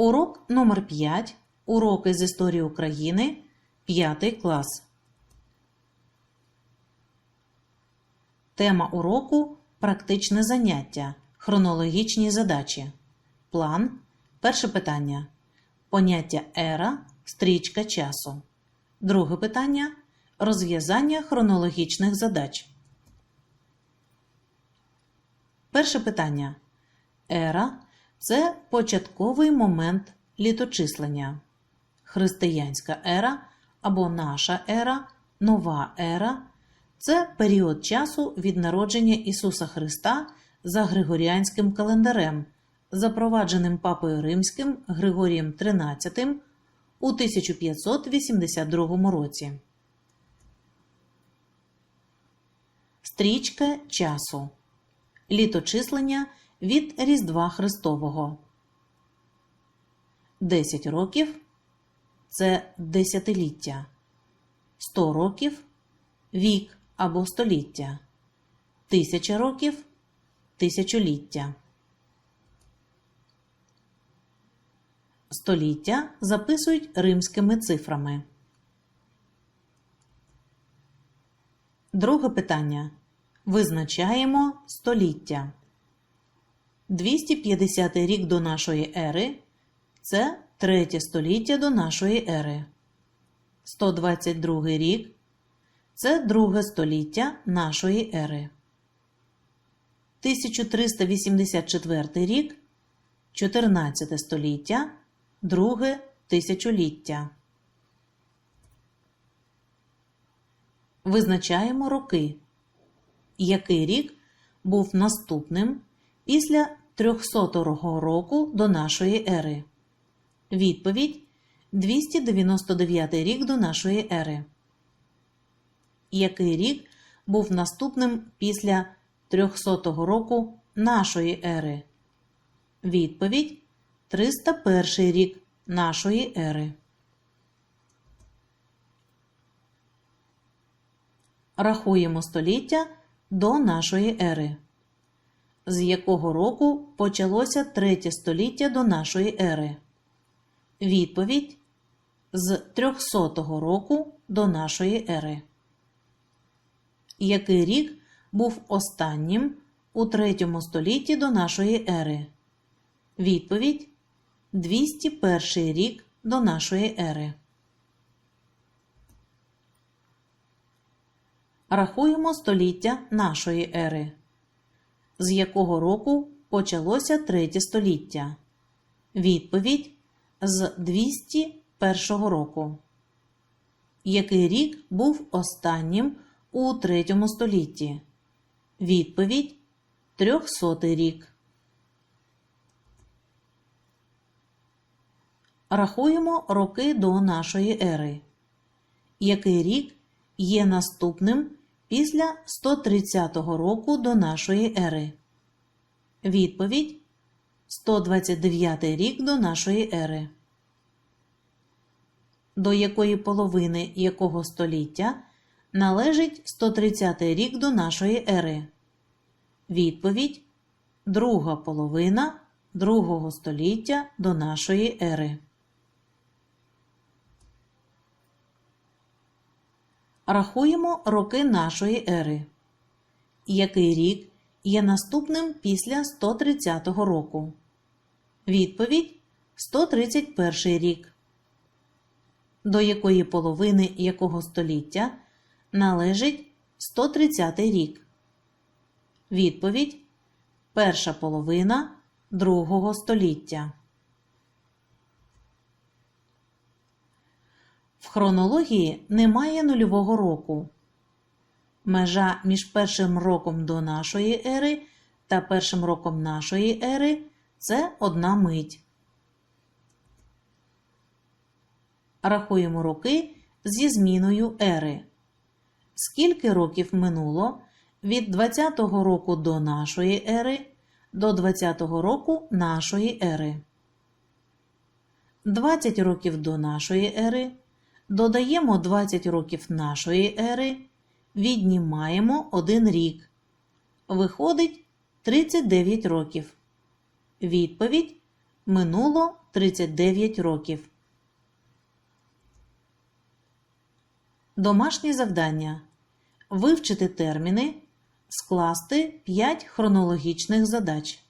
Урок номер 5. Уроки з історії України. 5 клас. Тема уроку практичне заняття. Хронологічні задачі. План. Перше питання. Поняття ера, стрічка часу. Друге питання. Розв'язання хронологічних задач. Перше питання. Ера це початковий момент літочислення. Християнська ера або наша ера, нова ера це період часу від народження Ісуса Христа за Григоріанським календарем, запровадженим Папою Римським Григорієм XIII у 1582 році. Стрічка часу. Літочислення від Різдва Христового. 10 років це десятиліття. 100 років вік або століття. Тисяча років тисячоліття. Століття записують римськими цифрами. Друге питання. Визначаємо століття. 250 рік до нашої ери це третє століття до нашої ери. 122 рік це друге століття нашої ери. 1384 рік 14 століття, друге тисячоліття. Визначаємо роки. Який рік був наступним після 300 року до нашої ери? Відповідь 299 рік до нашої ери. Який рік був наступним після 300 року нашої ери? Відповідь 301 рік нашої ери. Рахуємо століття до нашої ери. З якого року почалося третє століття до нашої ери? Відповідь з 300 року до нашої ери. Який рік був останнім у третьому столітті до нашої ери? Відповідь 201 рік до нашої ери. Рахуємо століття нашої ери. З якого року почалося третє століття? Відповідь з 201 року. Який рік був останнім у третьому столітті? Відповідь 300 рік. Рахуємо роки до нашої ери. Який рік є наступним після 130 року до нашої ери? Відповідь 129 рік до нашої ери. До якої половини якого століття належить 130 рік до нашої ери? Відповідь друга половина другого століття до нашої ери. Рахуємо роки нашої ери. Який рік є наступним після 130 року? Відповідь 131 рік. До якої половини якого століття належить 130 рік? Відповідь перша половина другого століття. В хронології немає нульового року. Межа між першим роком до нашої ери та першим роком нашої ери це одна мить. Рахуємо роки зі зміною ери. Скільки років минуло від 20-го року до нашої ери до 20-го року нашої ери? 20 років до нашої ери. Додаємо 20 років нашої ери, віднімаємо 1 рік. Виходить 39 років. Відповідь минуло 39 років. Домашнє завдання. Вивчити терміни, скласти 5 хронологічних задач.